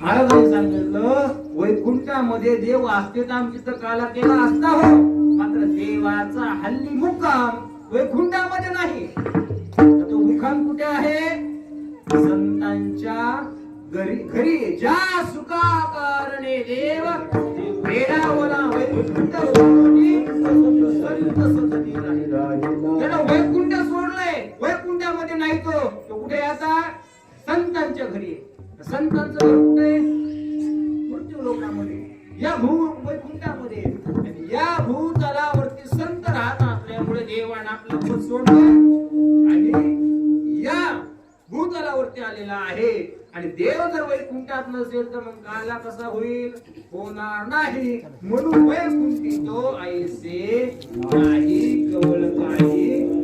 महाराजांनी सांगितलं वैकुंठामध्ये देव असते तर आमची तर काला केला असता हो. मात्र देवाचा हल्ली मुक्काम वैकुंठामध्ये नाही. तो मुखाम कुठे आहे? संतांच्या घरी घरी. ज्या सुखा कारणे देव वेडावला वैकुंठ वैकुंठ सोडलंय. वैकुंठामध्ये नाही तो. तो कुठे आता? संतांच्या घरी आहे. संतांचं घर कुठे मृत्यू लोकांमध्ये या भू वैकुंठामध्ये. आणि या भूतलावरती संत राहत असल्यामुळे देवानं आपलं पद सोडलं. आणि या भूतलावरती आलेला आहे. आणि देव जर वैकुंठात नसेल तर मग काला कसा होईल? होणार नाही. म्हणून वैकुंठी तो ऐसे नाही कवळ काही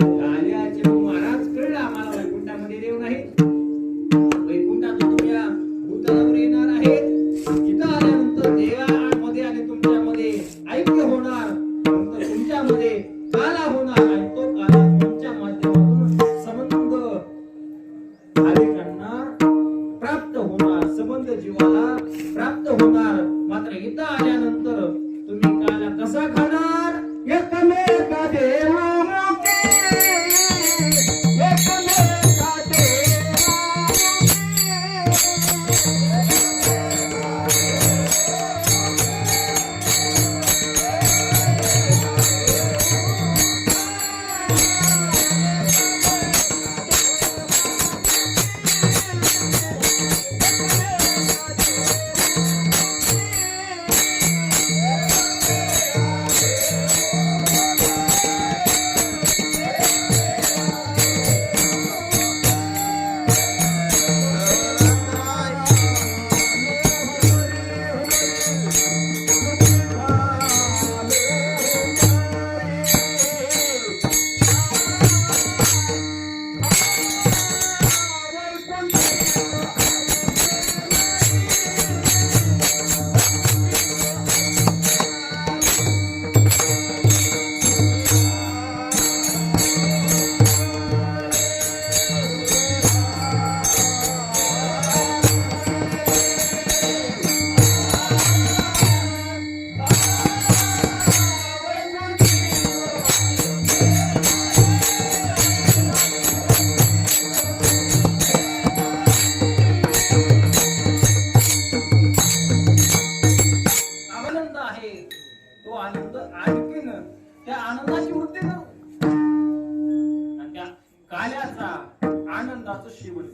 आनंदाचं सेवन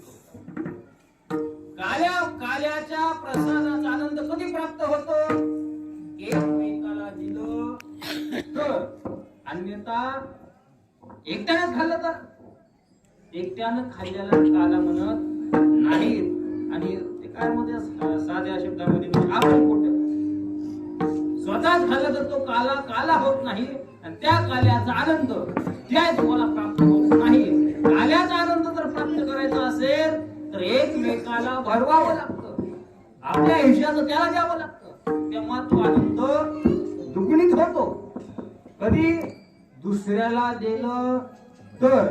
काल्या काल्याच्या प्रसादाचा आनंद कधी प्राप्त होतो? एकमेकाला दिलं. तर अन्यथा एकट्यानं खाल्लं तर? एकट्यानं खाल्ल्याला काला म्हणत नाहीत. आणि ते काय मध्ये साध्या शब्दामध्ये म्हणजे आपण स्वतःच खाल्लं तर तो काला काला होत नाही. आणि त्या काल्याचा आनंद त्या तुम्हाला प्राप्त होत नाही. काल्याचा आनंद करायचा असेल तर एकमेकाला भरवावं लागतं. आपल्या हिशाचं त्याला द्यावं लागतं. तेव्हा तो आनंद दुगणित होतो. कधी दुसऱ्याला दिलं तर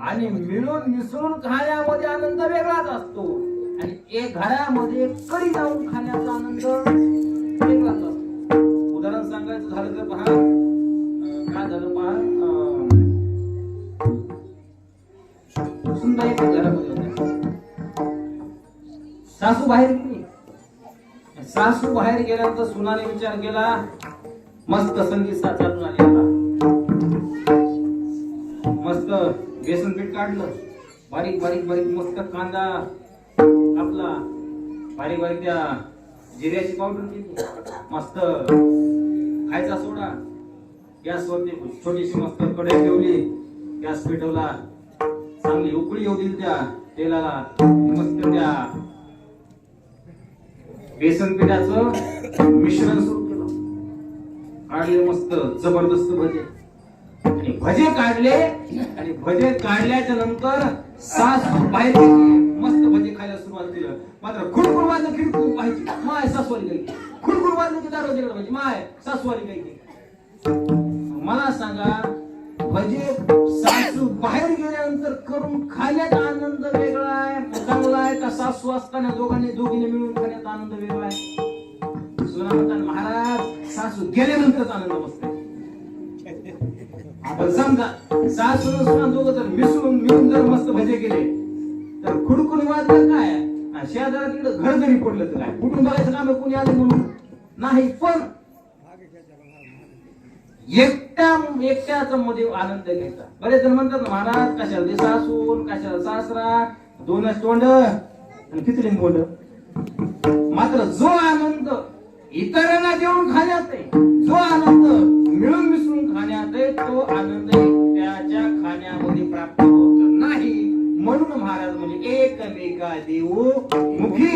आणि मिळून मिसळून खाण्यामध्ये आनंद वेगळाच असतो. आणि एक घरामध्ये कडी जाऊन खाण्याचा आनंद वेगळाच असतो. उदाहरण सांगायचं झालं तर पहा. काय झालं पहा? अं, सासू बाहेर सासू बाहेर गेल्यानंतर सुनाने विचार केला मस्त संगीत साचारून आले मस्त बेसन पीठ काढलं. बारीक बारीक बारीक मस्त कांदा आपला बारीक बारीक त्या जिऱ्याची पावडर केली. मस्त खायचा सोडा. गॅसवरती छोटीशी मस्त कढई ठेवली. गॅस पेटवला. चांगली उकळी येऊ त्या तेलाला मस्त त्या बेसन पिठाच मिश्रण सुरू केलं. काढले मस्त जबरदस्त भजे. आणि भजे काढले आणि भजे काढल्याच्या नंतर सास बाहेर मस्त भजे खायला सुरुवात केलं. मात्र खुडखुड वाजलं खिडकू पाहिजे माय सासवाली गायकी खुडखुड वाजलं की दारू पाहिजे माय सासवाली गायकी मला सांगा म्हणजे सासू बाहेर गेल्यानंतर करून खाण्याचा आनंद वेगळा आहे चांगला आहे का सासू असताना दोघांनी दोघीने मिळून खाण्याचा आनंद वेगळा आहे? सुना म्हणतात महाराज सासू गेल्यानंतरच आनंद बसते आपण समजा सासू सुना दोघं जर मिसळून मिळून जर मस्त भजे केले तर खुडकून वाजलं काय? शेजारा शेजारात घर जरी पडलं तर काय? कुठून बघायचं काम कोणी आले म्हणून? नाही पण एकट्या एकट्याचा मध्ये आनंद घ्यायचा. बरेच जण म्हणतात ना, महाराज कशाला ते सासून कशाला सासरा दोनच तोंड आणि खिचडी बोंड मात्र जो आनंद इतरांना देऊन खाण्यात आहे जो आनंद मिळून मिसळून खाण्यात आहे तो आनंद त्याच्या खाण्यामध्ये प्राप्त होतो. म्हणून महाराज म्हणजे एकमेका देऊ मुखी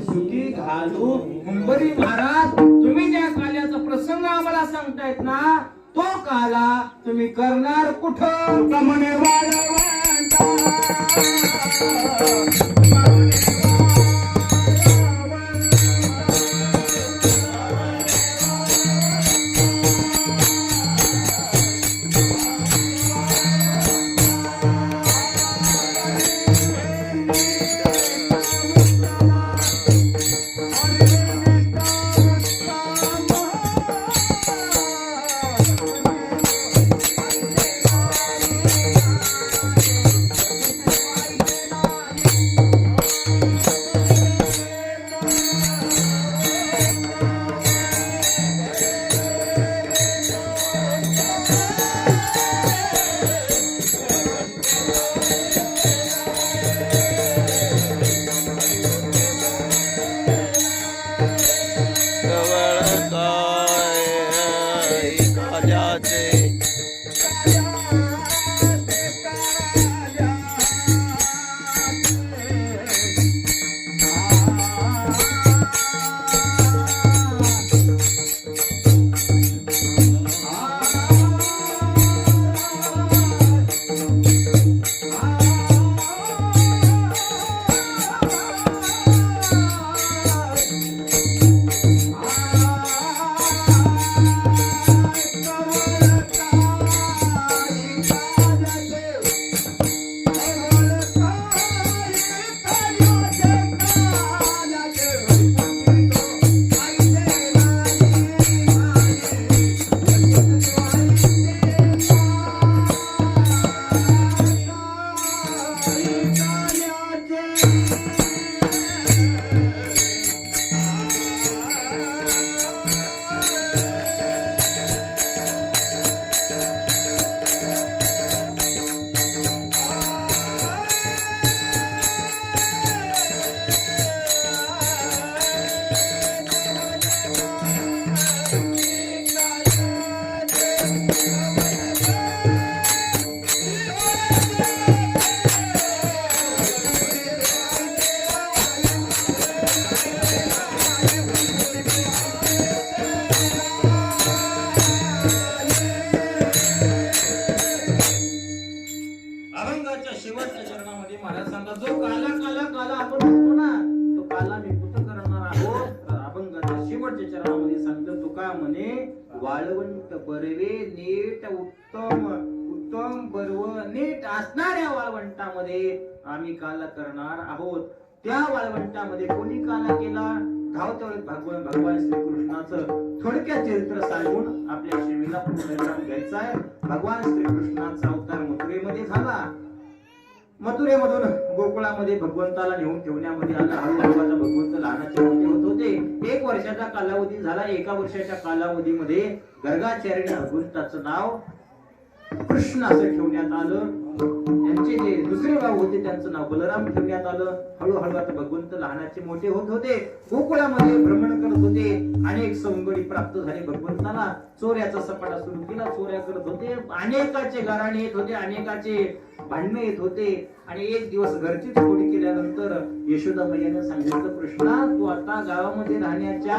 सुखी घालू. मुंबरी महाराज तुम्ही ज्या काल्याचा प्रसंग आम्हाला सांगतायत ना तो काला तुम्ही करणार कुठं? वाळवंट बरवे नीट उत्तम उत्तम बरव नीट असणाऱ्या वाळवंटामध्ये आम्ही काला करणार आहोत. त्या वाळवंटामध्ये कोणी काला केला? धावत्या भगवान भगवान श्रीकृष्णाचं थोडक्यात चरित्र सांगून आपल्या शिवीला पुनर्जन्म घ्यायचा आहे. भगवान श्रीकृष्णाचा अवतार मथुरेमध्ये झाला. मथुरेमधून गोकुळामध्ये भगवंताला नेऊन ठेवण्यामध्ये आला. हळूहळू भगवंत लहानाचे मोठे होत होते. एक वर्षाचा कालावधी झाला. एका वर्षाच्या कालावधीमध्ये गर्गाचार्य भगवंताचं नाव कृष्ण असं ठेवण्यात आलं. त्यांचे जे दुसरे भाऊ होते त्यांचं नाव बलराम ठेवण्यात आलं. हळूहळू आता भगवंत लहानाचे मोठे होत होते. गोकुळामध्ये भ्रमण करत होते. अनेक सवंगडी प्राप्त झाले भगवंताला. चोऱ्याचा सपाटा सुरू केला. चोऱ्या करत होते. अनेकाचे गाराणे येत होते. अनेकाचे भांडणे येत होते. आणि एक दिवस घरची चोरी केल्यानंतर यशोदा मैयाने सांगितलं कृष्णा तू आता गावामध्ये राहण्याच्या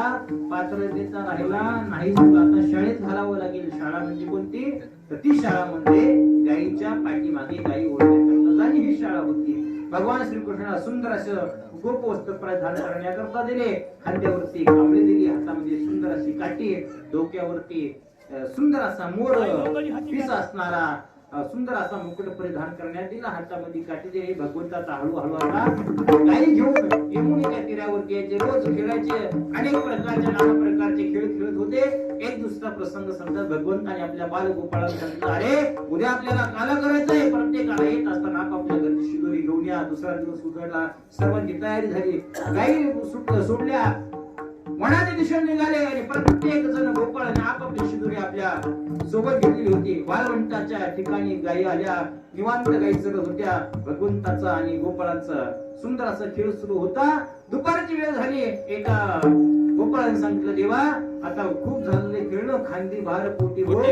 पात्रतेचा राहिला नाही. तुला आता शाळेत घालावं लागेल. शाळा म्हणजे कोणती? तर ती शाळा म्हणजे गाईच्या पाठीमागे. गायी ओढण्याकरता ही शाळा होती भगवान श्रीकृष्णाला सुंदर असं गोप वस्त्र परिधान करण्याकरता दिले. खांद्यावरती कांबळी दिली हातामध्ये सुंदर अशी काठी डोक्यावरती सुंदर असा मोर पीस असणारा सुंदर असा मुकुट परिधान करण्यात दिला. हातामध्ये काठी हे भगवंताचा हळूहळू आता गाई घेऊन यमुनेच्या तीरावरती यायचे रोज खेळायचे. अनेक प्रकारचे नाना प्रकारचे खेळ होते. एक दुसरा प्रसंग सांगतात भगवंताने आपल्या बालगोपाळाला सांगितलं अरे उद्या आपल्याला काला करायचंय. प्रत्येकाला येत असताना आपापल्या घरची शिदोरी घेऊन या. दुसरा दिवस उघडला सर्वांची तयारी झाली. गाई सुट सोडल्या वनाच्या दिशेने निघाले आणि प्रत्येक जण गोपाळाने आपापली शिदोरी आपल्यासोबत घेतलेली होती. वाळवंटाच्या ठिकाणी गायी आल्या. निवांत गायी चढत होत्या. भगवंताचा आणि गोपाळांचा सुंदर असा खेळ सुरू होता. दुपारची वेळ झाली. एका गोपाळाने सांगितलं देवा आता खूप झालेले खेळणं खांदी भार पोटी पोटी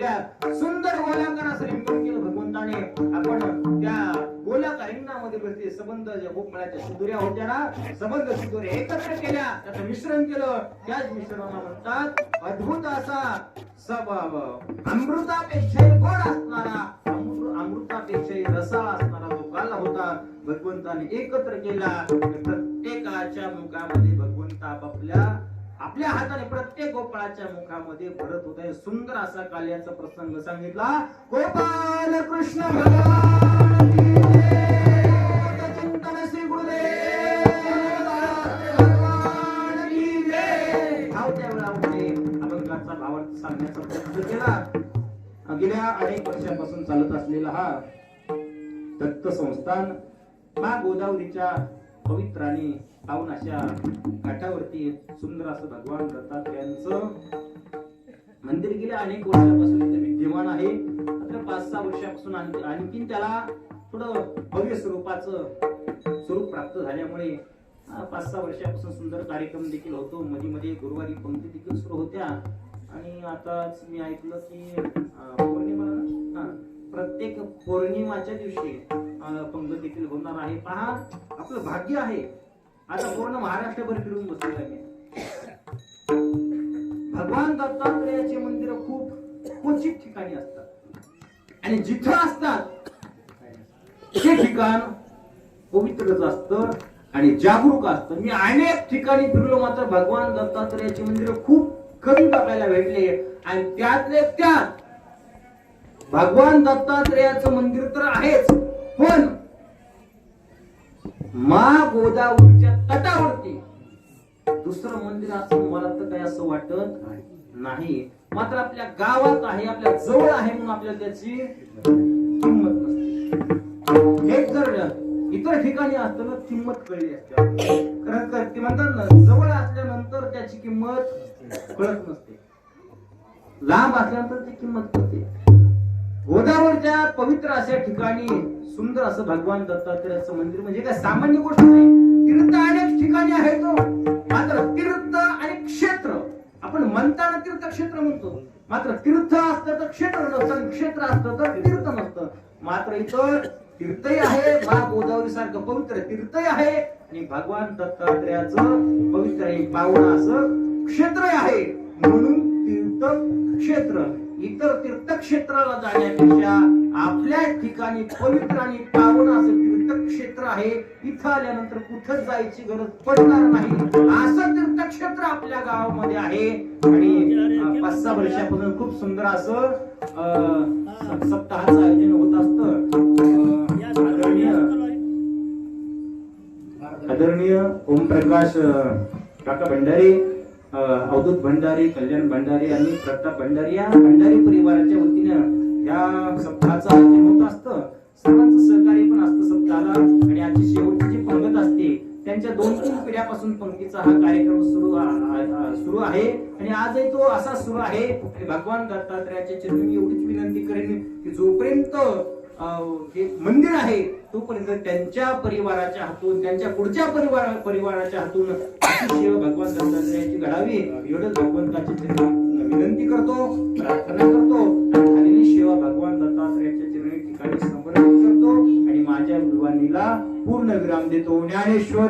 ठिकाणी सुंदर गोलाकार असं रिंगण केलं भगवंताने आपण त्या गोलाकार रिंगणामध्ये बसले. सबंध ज्या गोपाळाच्या शिदुऱ्या होत्या ना सबंध सुदुऱ्या एकत्र केल्या. त्याचं मिश्रण केलं. त्याच मिश्रणाला म्हणतात अद्भुत असा सब अमृतापेक्षा गोड असणारा अमृतापेक्षाही रसा असणारा जो काला होता भगवंताने एकत्र केला. प्रत्येकाच्या मुखामध्ये भगवंत आपापल्या आपल्या हाताने प्रत्येक गोपाळाच्या मुखामध्ये भरत होता सुंदर असा काल्याचा प्रसंग सांगितला. गोपाल कृष्ण चिंतन श्री अभंगाचा भावार्थ सांगण्याचा प्रयत्न केला गेल्या अनेक वर्षापासून चालत असलेला हा दत्त संस्थान मा गोदावरीच्या पवित्र आणि पाहून अशा काठावरती सुंदर असं भगवान दत्तात्रयांचं मंदिर गेल्या अनेक वर्षापासून इथे विद्यमान आहे. मात्र पाच सहा वर्षापासून आणखी आणखीन त्याला थोडं भव्य स्वरूपाचं स्वरूप प्राप्त झाल्यामुळे पाच सहा वर्षापासून सुंदर कार्यक्रम देखील होतो. मध्ये मध्ये गुरुवारी पंक्ती देखील सुरू होत्या. आणि आताच मी ऐकलं की पौर्णिमा प्रत्येक पौर्णिमाच्या दिवशी पंग देखील होणार आहे. पहा आपलं भाग्य आहे. आता पूर्ण महाराष्ट्रभर फिरून बसलेलं आहे भगवान दत्तात्रेयाचे मंदिर खूप क्वचित ठिकाणी असतात. आणि जिथं असतात ते ठिकाण पवित्रच असतं आणि जागरूक असतं. मी अनेक ठिकाणी फिरलो मात्र भगवान दत्तात्रयाचे मंदिर खूप कमी बघायला भेटले. आणि त्यातले त्यात भगवान दत्तात्रेयाचं मंदिर तर आहेच. पण मा गोदावरीच्या तटावरती दुसरं मंदिर असं मला तर काही असं वाटत नाही. मात्र आपल्या गावात आहे आपल्या जवळ आहे म्हणून आपल्याला त्याची किंमत नसते. हेच जर इतर ठिकाणी असताना किंमत कळली असते. खरं तर ते म्हणतात ना जवळ असल्यानंतर त्याची किंमत कळत नसते. लांब असल्यानंतर ती किंमत कळते. गोदावरच्या पवित्र अशा ठिकाणी सुंदर असं भगवान दत्तात्रेयाचं मंदिर म्हणजे काय? सामान्य गोष्ट नाही. तीर्थ अनेक ठिकाणी आहे तो. मात्र तीर्थ आणि क्षेत्र आपण म्हणताना तीर्थक्षेत्र म्हणतो. मात्र तीर्थ असतं तर क्षेत्र नसतं क्षेत्र असतं तर तीर्थ नसतं. मात्र इथं तीर्थही आहे मा गोदावरी सारखं पवित्र तीर्थही आहे आणि भगवान दत्तात्रेयाचं पवित्र आणि पावन असं क्षेत्रही आहे. म्हणून तीर्थ क्षेत्र. इतर तीर्थक्षेत्राला जाण्यापेक्षा आपल्या ठिकाणी पवित्र आणि पावन असं तीर्थक्षेत्र आहे इथं आल्यानंतर कुठं जायची गरज पडणार नाही. असं तीर्थक्षेत्र आपल्या गावामध्ये आहे. आणि पाच सहा वर्षापासून खूप सुंदर असं सप्ताहाचं आयोजन होत असत. आदरणीय आदरणीय ओमप्रकाश काका भंडारी अवधूत भंडारी कल्याण भंडारी आणि प्रताप भंडारी या भंडारी परिवाराच्या वतीनं या सप्ताहाचं आयोजन होत असतं. सर्वांचं सहकार्य पण असतं सप्ताहाला. आणि आजची शेवटची जी पंगत असते त्यांच्या दोन तीन पिढ्यापासून पंक्तीचा हा कार्यक्रम सुरू सुरू आहे. आणि आजही तो असा सुरू आहे. आणि भगवान दत्तात्रयाच्या चरणी मी एवढीच विनंती करेन की जोपर्यंत जे मंदिर आहे. तोपर्यंत त्यांच्या परिवाराच्या हातून त्यांच्या पुढच्या परिवार परिवाराच्या हातून भगवान दत्तात्रयाची घडावी. एवढंच भगवंताची विनंती करतो प्रार्थना करतो आणि झालेली सेवा भगवान दत्तात्रयाच्या चरणी ठिकाणी समर्पित करतो आणि माझ्या विवानीला पूर्ण विराम देतो. ज्ञानेश्वर